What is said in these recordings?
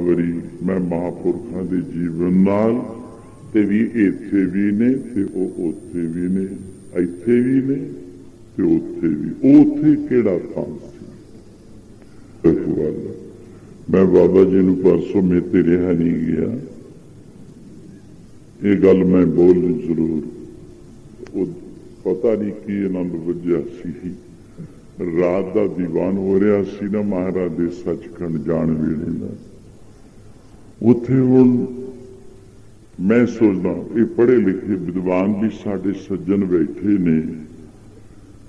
ਵਰੀ ਮੈਂ ਮਹਾਪੁਰਖਾਂ ਦੇ ਜੀਵਨ ਨਾਲ ਤੇ ਵੀ ਇੱਥੇ ਵੀ ਨੇ ਤੇ ਉਹ ਉੱਥੇ ਵੀ ਨੇ, ਇੱਥੇ ਵੀ ਨੇ ਤੇ ਉੱਥੇ ਵੀ। ਉੱਥੇ ਕਿਹੜਾ ਥਾਂ ਸੀ? ਮੈਂ ਬਾਬਾ ਜੀ ਨੂੰ ਪਰਸੋਂ ਮੇ ਤੇ ਰਿਹਾ ਨਹੀਂ ਗਿਆ। ਇਹ ਗੱਲ ਮੈਂ ਬੋਲ ਜ਼ਰੂਰ। ਉਹ ਪਤਾ ਨਹੀਂ ਕੀ ਆਨੰਦ ਵੱਜਿਆ ਸੀ। ਰਾਤ ਦਾ ਦੀਵਾਨ ਹੋ ਰਿਹਾ ਸੀ ਨਾ ਮਹਾਰਾਜ ਦੇ ਸੱਚਖੰਡ ਜਾਣ ਵੇਲੇ ਦਾ ਉੱਥੇ ਹੁਣ ਮੈਂ ਸੋਚਦਾ ਇਹ ਪੜ੍ਹੇ ਲਿਖੇ ਵਿਦਵਾਨ ਵੀ ਸਾਡੇ ਸੱਜਣ ਬੈਠੇ ਨੇ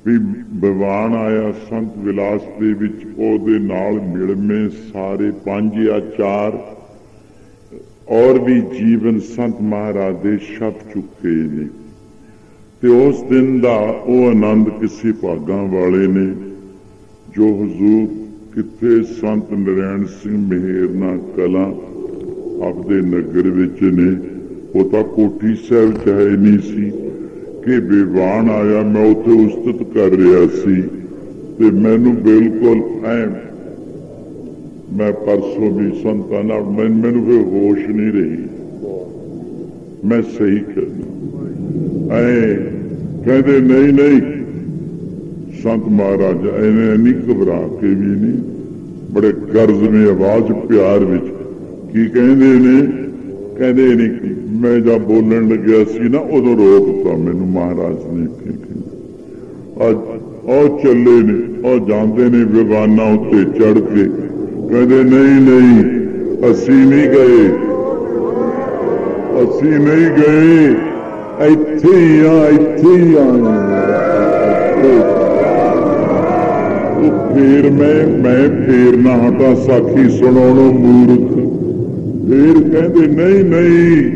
ਵੀ ਵਿਵਾਨ ਆਇਆ ਸੰਤ ਵਿਲਾਸ ਦੇ ਵਿੱਚ, ਉਹਦੇ ਨਾਲ ਮਿਲਵੇਂ ਸਾਰੇ ਪੰਜ ਜਾਂ ਚਾਰ ਔਰ ਵੀ ਜੀਵਨ ਸੰਤ ਮਹਾਰਾਜ ਦੇ ਛਪ ਚੁੱਕੇ ਨੇ। ਤੇ ਉਸ ਦਿਨ ਦਾ ਉਹ ਆਨੰਦ ਕਿਸੇ ਭਾਗਾਂ ਵਾਲੇ ਨੇ, ਜੋ ਹਜ਼ੂਰ ਕਿੱਥੇ ਸੰਤ ਨਰੈਣ ਸਿੰਘ ਮਿਹਰਨਾ ਕਲਾ ਆਪਦੇ ਨਗਰ ਵਿੱਚ ਨੇ। ਉਹ ਤਾਂ ਕੋਠੀ ਸਾਹਿਬ ਚਾਹੇ ਨਹੀਂ ਸੀ। ਕਿ ਵਿਵਾਨ ਆਇਆ, ਮੈਂ ਉੱਥੇ ਉਸਤਤ ਕਰ ਰਿਹਾ ਸੀ। ਤੇ ਮੈਨੂੰ ਬਿਲਕੁਲ ਐ ਮੈਂ ਪਰਸੋਂ ਵੀ ਸੰਤਾਂ ਨਾਲ ਮੈਨੂੰ ਫਿਰ ਹੋਸ਼ ਨਹੀਂ ਰਹੀ। ਮੈਂ ਸਹੀ ਕਹਿੰਦਾ ਐ ਕਹਿੰਦੇ, ਨਹੀਂ ਨਹੀਂ, ਸੰਤ ਮਹਾਰਾਜ ਐਨੇ ਨਹੀਂ ਘਬਰਾ ਕੇ ਵੀ ਨਹੀਂ। ਬੜੇ ਗਰਜ਼ਵੇਂ ਆਵਾਜ਼ ਪਿਆਰ ਵਿੱਚ ਕੀ ਕਹਿੰਦੇ ਨੇ? ਕਹਿੰਦੇ ਨਹੀਂ ਮੈਂ ਜਦ ਬੋਲਣ ਲੱਗਿਆ ਸੀ ਨਾ, ਉਦੋਂ ਰੋਕਤਾ ਮੈਨੂੰ, ਮਹਾਰਾਜ ਨੇ ਅੱਜ ਉਹ ਚੱਲੇ ਨੇ ਉਹ ਜਾਂਦੇ ਨੇ ਵਿਵਾਨਾ ਉੱਤੇ ਚੜ ਕੇ। ਕਹਿੰਦੇ, ਨਹੀਂ ਨਹੀਂ, ਅਸੀਂ ਨਹੀਂ ਗਏ। ਅਸੀਂ ਨਹੀਂ ਗਏ। ਇੱਥੇ ਹੀ ਆ, ਇੱਥੇ ਹੀ ਆਏ ਫੇਰ ਮੈਂ ਮੈਂ ਫੇਰ ਨਾ ਹਟਾ, ਸਾਖੀ ਸੁਣਾਉਣੋਂ ਮੂਰਖ। ਫੇਰ ਕਹਿੰਦੇ, ਨਹੀਂ ਨਹੀਂ,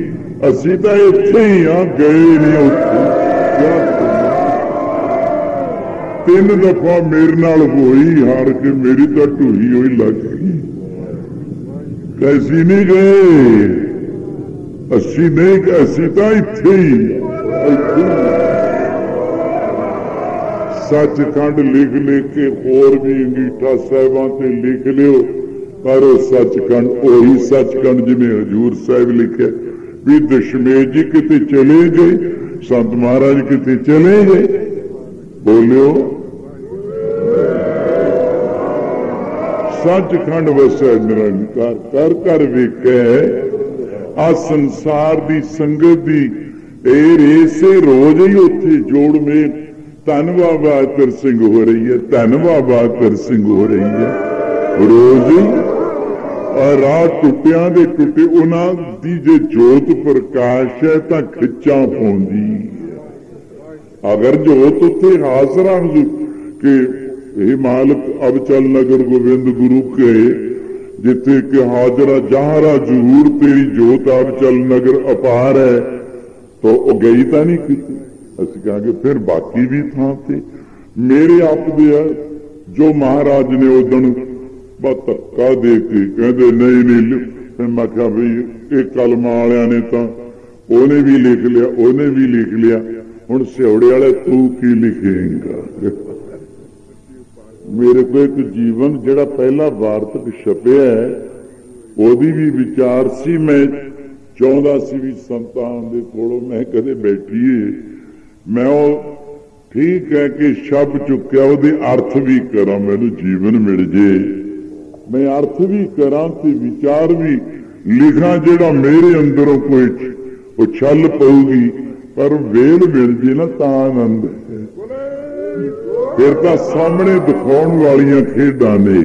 ਅਸੀਂ ਤਾਂ ਇੱਥੇ ਹੀ ਆ, ਗਏ ਨਹੀਂ ਉੱਥੇ। ਤਿੰਨ ਦਫਾ ਮੇਰੇ ਨਾਲ ਹੋਈ, ਹਾਰ ਕੇ ਮੇਰੀ ਤਾਂ ਢੂਹੀ ਹੋਈ ਲੱਗ ਗਈ। ਕੈਸੀ ਨਹੀਂ ਗਏ? ਅਸੀਂ ਨਹੀਂ ਅਸੀਂ ਤਾਂ ਇੱਥੇ ਹੀ ਸੱਚਖੰਡ ਲਿਖ ਲਿਖ ਕੇ ਹੋਰ ਵੀ ਅੰਗੀਠਾ ਸਾਹਿਬਾਂ ਤੇ ਲਿਖ ਲਿਓ। ਪਰ ਉਹ ਸੱਚਖੰਡ, ਉਹੀ ਸੱਚਖੰਡ ਜਿਵੇਂ ਹਜੂਰ ਸਾਹਿਬ ਲਿਖਿਆ। ਵੀ ਦਸ਼ਮੇਸ਼ ਜੀ ਕਿਤੇ ਚਲੇ ਗਏ, ਸੰਤ ਮਹਾਰਾਜ ਕਿਤੇ ਚਲੇ ਗਏ। ਬੋਲਿਓ। ਸੱਚਖੰਡ ਵਸੈ ਨਿਰੰਕਾਰ ਕਰ ਕਰ ਵੇਖੈ ਆ ਸੰਸਾਰ ਦੀ ਸੰਗਤ ਦੀ ਇਹ ਰੇਸੇ ਰੋਜ਼ ਹੀ ਉੱਥੇ ਜੋੜ ਮੇ ਧੰਨ ਬਾਬਾ ਕਰ ਸਿੰਘ ਹੋ ਰਹੀ ਹੈ, ਧੰਨ ਬਾਬਾ ਕਰ ਸਿੰਘ ਹੋ ਰਹੀ ਹੈ। ਰੋਜ਼ ਹੀ। ਰਾਹ ਟੁੱਟਿਆਂ ਦੇ ਟੁੱਟੇ, ਉਹਨਾਂ ਦੀ ਜੇ ਜੋਤ ਪ੍ਰਕਾਸ਼ ਹੈ ਤਾਂ ਖਿੱਚਾਂ ਪਾਉਂਦੀ ਅਗਰ ਜੋਤ ਉੱਥੇ ਹਾਜ਼ਰ ਕਿ, ਇਹ ਮਾਲਕ ਅਬ ਨਗਰ ਗੋਬਿੰਦ ਗੁਰੂ ਕੇ, ਜਿੱਥੇ ਕਿ ਹਾਜ਼ਰਾ ਜਹਾਰਾ ਜ਼ਹੂਰ ਤੇਰੀ ਜੋਤ ਅਬ ਨਗਰ ਅਪਾਰ ਹੈ, ਤੋ ਉਹ ਗਈ ਤਾਂ ਨਹੀਂ ਕਿਤੇ। ਅਸੀਂ ਕਹਾਂਗੇ ਫਿਰ ਬਾਕੀ ਵੀ ਥਾਂ ਤੇ ਮੇਰੇ ਆਪ ਦੇ ਜੋ ਮਹਾਰਾਜ ਨੇ ਉਦੋਂ ਬਤ ਧੱਕਾ ਦੇ ਕੇ ਕਹਿੰਦੇ, ਨਹੀਂ ਨਹੀਂ ਫਿਰ ਮੈਂ ਕਿਹਾ ਵੀ ਇਹ ਕਲਮਾ ਵਾਲਿਆਂ ਨੇ ਤਾਂ ਉਹਨੇ ਵੀ ਲਿਖ ਲਿਆ, ਉਹਨੇ ਵੀ ਲਿਖ ਲਿਆ। ਹੁਣ ਸਿਉੜੇ ਵਾਲੇ ਤੂੰ ਕੀ ਲਿਖੇਂਗਾ? ਮੇਰੇ ਕੋਲ ਇੱਕ ਜੀਵਨ ਜਿਹੜਾ ਪਹਿਲਾ ਵਾਰਤਕ ਛਪਿਆ ਉਹਦੀ ਵੀ ਵਿਚਾਰ ਸੀ ਮੈਂ। ਚਾਹੁੰਦਾ ਸੀ ਵੀ ਸੰਤਾਨ ਦੇ ਕੋਲੋਂ ਮੈਂ ਕਦੇ ਬੈਠੀਏ। ਮੈਂ ਉਹ ਠੀਕ ਹੈ ਕਿ ਸ਼ਬ ਚੁੱਕਿਆ, ਉਹਦੇ ਅਰਥ ਵੀ ਕਰਾਂ, ਮੈਨੂੰ ਜੀਵਨ ਮਿਲ ਜੇ। ਮੈਂ ਅਰਥ ਵੀ ਕਰਾਂ ਤੇ ਵਿਚਾਰ ਵੀ, ਲਿਖਾਂ ਜਿਹੜਾ ਮੇਰੇ ਅੰਦਰੋਂ ਕੋਈ ਉਹ ਛਲ ਪਊਗੀ, ਪਰ ਵੇਲ ਮਿਲ ਜੇ ਨਾ ਤਾਂ ਆਨੰਦ ਹੈ। ਫਿਰ ਤਾਂ ਸਾਹਮਣੇ ਦਿਖਾਉਣ ਵਾਲੀਆਂ ਖੇਡਾਂ ਨੇ।